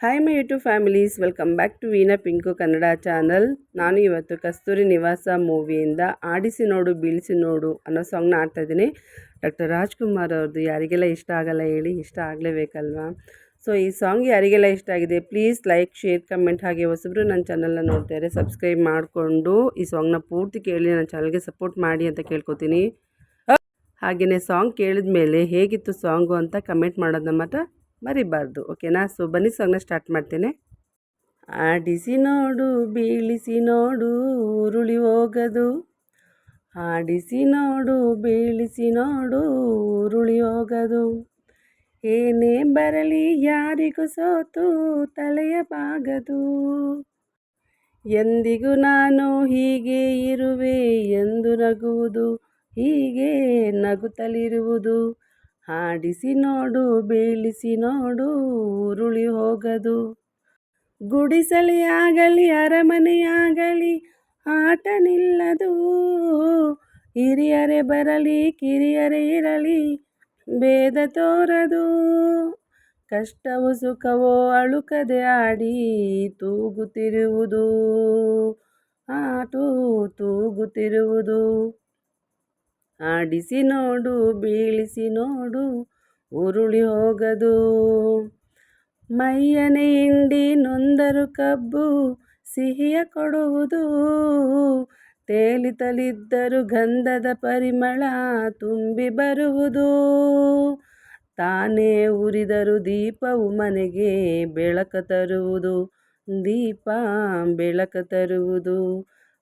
Hi my YouTube families welcome back to Veena Pinku Kannada channel ನಾನು ಇವತ್ತು ಕಸ್ತೂರಿ ನಿವಾಸ ಮೂವಿಯಿಂದ ಆಡಿಸಿ ನೋಡು ಬೀಳಿಸಿ ನೋಡು ಅನ್ನೋ ಸಾಂಗ್ನ ಆಡ್ತಾ ಇದ್ದೀನಿ ಡಾಕ್ಟರ್ ರಾಜ್ಕುಮಾರ್ ಅವ್ರದ್ದು ಯಾರಿಗೆಲ್ಲ ಇಷ್ಟ ಆಗಲ್ಲ ಹೇಳಿ ಇಷ್ಟ ಆಗಲೇಬೇಕಲ್ವಾ ಸೊ ಈ ಸಾಂಗ್ ಯಾರಿಗೆಲ್ಲ ಇಷ್ಟ ಆಗಿದೆ ಪ್ಲೀಸ್ ಲೈಕ್ ಶೇರ್ ಕಮೆಂಟ್ ಹಾಗೆ ಹೊಸಬ್ರು ನನ್ನ ಚಾನಲ್ನ ನೋಡ್ತಾರೆ ಸಬ್ಸ್ಕ್ರೈಬ್ ಮಾಡಿಕೊಂಡು ಈ ಸಾಂಗ್ನ ಪೂರ್ತಿ ಕೇಳಿ ನನ್ನ ಚಾನಲ್ಗೆ ಸಪೋರ್ಟ್ ಮಾಡಿ ಅಂತ ಕೇಳ್ಕೊತೀನಿ ಹಾಗೆಯೇ ಸಾಂಗ್ ಕೇಳಿದ ಮೇಲೆ ಹೇಗಿತ್ತು ಸಾಂಗು ಅಂತ ಕಮೆಂಟ್ ಮಾಡೋದನ್ನ ಮಾತ್ರ ಮರಿಬಾರ್ದು ಓಕೆನಾ ಸೊ ಬನ್ನಿ ಸಾಂಗ್ನ ಸ್ಟಾರ್ಟ್ ಮಾಡ್ತೇನೆ. ಆಡಿಸಿ ನೋಡು, ಬೀಳಿಸಿ ನೋಡು, ಉರುಳಿ ಹೋಗದು. ಆಡಿಸಿ ನೋಡು, ಬೀಳಿಸಿ ನೋಡು, ಉರುಳಿ ಹೋಗದು. ಏನೇ ಬರಲಿ ಯಾರಿಗೂ ಸೋತು, ತಲೆಯ ಬಾಗದು. ಎಂದಿಗೂ ನಾನು ಹೀಗೆ ಇರುವೆ ಎಂದು ನಗುವುದು, ಹೀಗೆ ನಗುತ್ತಲಿರುವುದು. ಹಾಡಿಸಿ ನೋಡು, ಬೀಳಿಸಿ ನೋಡು, ಉರುಳಿ ಹೋಗದು. ಗುಡಿಸಲಿ ಆಗಲಿ ಅರಮನೆಯಾಗಲಿ ಆಟ ನಿಲ್ಲದು ಹಿರಿಯರೇ ಬರಲಿ, ಕಿರಿಯರೇ ಇರಲಿ, ಭೇದ ತೋರದು. ಕಷ್ಟವು, ಸುಖವೋ, ಅಳುಕದೆ ಆಡಿ ತೂಗುತ್ತಿರುವುದು. ಆಟೂ ತೂಗುತ್ತಿರುವುದು. ಆಡಿಸಿ ನೋಡು, ಬೀಳಿಸಿ ನೋಡು, ಉರುಳಿ ಹೋಗದು. ಮೈಯನೆ ಹಿಂಡಿ ನೊಂದರು ಕಬ್ಬು ಸಿಹಿಯ ಕೊಡುವುದು. ತೇಲಿತಲಿದ್ದರು ಗಂಧದ ಪರಿಮಳ ತುಂಬಿ ಬರುವುದು. ತಾನೇ ಉರಿದರು ದೀಪವು ಮನೆಗೆ ಬೆಳಕ ತರುವುದು. ದೀಪ ಬೆಳಕ ತರುವುದು.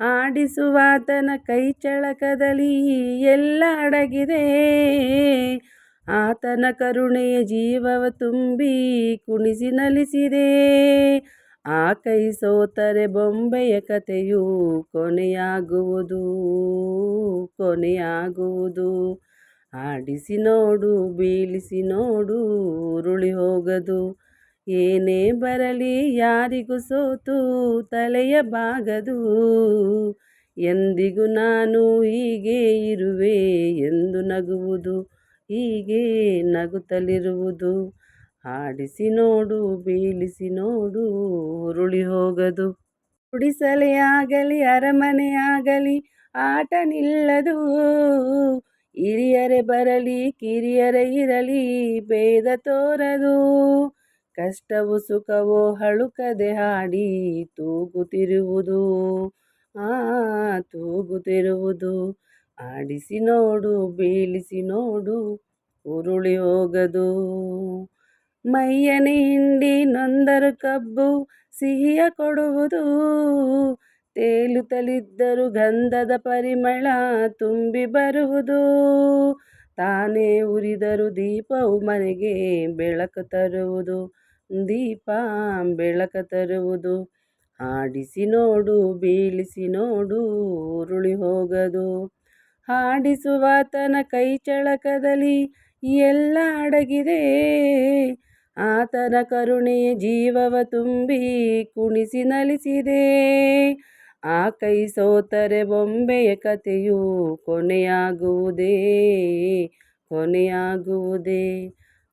ಆಡಿಸುವಾತನ ಕೈ ಚಳಕದಲ್ಲಿ ಎಲ್ಲ ಅಡಗಿದೆ. ಆತನ ಕರುಣೆಯ ಜೀವವ ತುಂಬಿ ಕುಣಿಸಿ ನಲಿಸಿದೆ. ಆ ಕೈ ಸೋತರೆ ಬೊಂಬೆಯ ಕಥೆಯು ಕೊನೆಯಾಗುವುದು ಕೊನೆಯಾಗುವುದು. ಆಡಿಸಿ ನೋಡು, ಬೀಳಿಸಿ ನೋಡು, ಉರುಳಿ ಹೋಗದು. ಏನೇ ಬರಲಿ ಯಾರಿಗೂ ಸೋತು ತಲೆಯ ಬಾಗದು. ಎಂದಿಗೂ ನಾನು ಹೀಗೆ ಇರುವೆ ಎಂದು ನಗುವುದು, ಹೀಗೆ ನಗುತ್ತಲಿರುವುದು. ಆಡಿಸಿ ನೋಡು, ಬೀಳಿಸಿ ನೋಡು, ಉರುಳಿ ಹೋಗದು. ಗುಡಿಸಲೇ ಆಗಲಿ ಅರಮನೆಯಾಗಲಿ, ಆಟ ನಿಲ್ಲದು. ಹಿರಿಯರೇ ಬರಲಿ, ಕಿರಿಯರೇ ಇರಲಿ, ಭೇದ ತೋರದು. ಕಷ್ಟವು ಸುಖವೋ ಹಳುಕದೆ ಹಾಡಿ ತೂಗುತ್ತಿರುವುದು. ಆ, ತೂಗುತ್ತಿರುವುದು. ಆಡಿಸಿ ನೋಡು, ಬೀಳಿಸಿ ನೋಡು, ಉರುಳಿ ಹೋಗದು. ಮೈಯನೆ ಹಿಂಡಿ ನೊಂದರು ಕಬ್ಬು ಸಿಹಿಯ ಕೊಡುವುದು. ತೇಲುತ್ತಲಿದ್ದರು ಗಂಧದ ಪರಿಮಳ ತುಂಬಿ ಬರುವುದು. ತಾನೇ ಉರಿದರು ದೀಪವು ಮನೆಗೆ ಬೆಳಕು ತರುವುದು. ದೀಪ ಬೆಳಕ ತರುವುದು. ಹಾಡಿಸಿ ನೋಡು, ಬೀಳಿಸಿ ನೋಡು, ಉರುಳಿ ಹೋಗದು. ಹಾಡಿಸುವಾತನ ಕೈ ಚಳಕದಲ್ಲಿ ಎಲ್ಲ ಅಡಗಿದೆ. ಆತನ ಕರುಣೆಯ ಜೀವವ ತುಂಬಿ ಕುಣಿಸಿ ನಲಿಸಿದೆ. ಆ ಕೈ ಸೋತರೆ ಬೊಂಬೆಯ ಕಥೆಯು ಕೊನೆಯಾಗುವುದೇ ಕೊನೆಯಾಗುವುದೇ.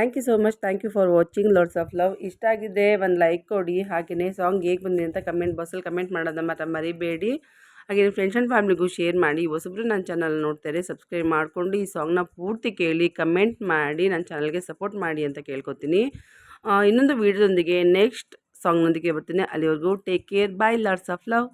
Thank you so much thank you for watching Lords of Love ಇಷ್ಟ ಆಗಿದೆ, ಒಂದು ಲೈಕ್ ಕೊಡಿ. ಹಾಗೆಯೇ ಸಾಂಗ್ ಹೇಗೆ ಬಂದಿದೆ ಅಂತ ಕಮೆಂಟ್ ಬಾಕ್ಸಲ್ಲಿ ಕಮೆಂಟ್ ಮಾಡೋದನ್ನ ಮಾತ್ರ ಮರಿಬೇಡಿ. ಹಾಗೆ ಫ್ರೆಂಡ್ಸ್ ಆ್ಯಂಡ್ ಫ್ಯಾಮಿಲಿಗೂ ಶೇರ್ ಮಾಡಿ. ಹೊಸಬ್ರು ನನ್ನ ಚಾನಲ್ ನೋಡ್ತಾರೆ ಸಬ್ಸ್ಕ್ರೈಬ್ ಮಾಡಿಕೊಂಡು ಈ ಸಾಂಗ್ನ ಪೂರ್ತಿ ಕೇಳಿ ಕಮೆಂಟ್ ಮಾಡಿ ನನ್ನ ಚಾನಲ್ಗೆ ಸಪೋರ್ಟ್ ಮಾಡಿ ಅಂತ ಕೇಳ್ಕೊತೀನಿ. ಇನ್ನೊಂದು ವೀಡಿಯೋದೊಂದಿಗೆ ನೆಕ್ಸ್ಟ್ ಸಾಂಗ್ನೊಂದಿಗೆ ಬರ್ತೀನಿ. ಅಲ್ಲಿವರೆಗೂ take care bye Lords of Love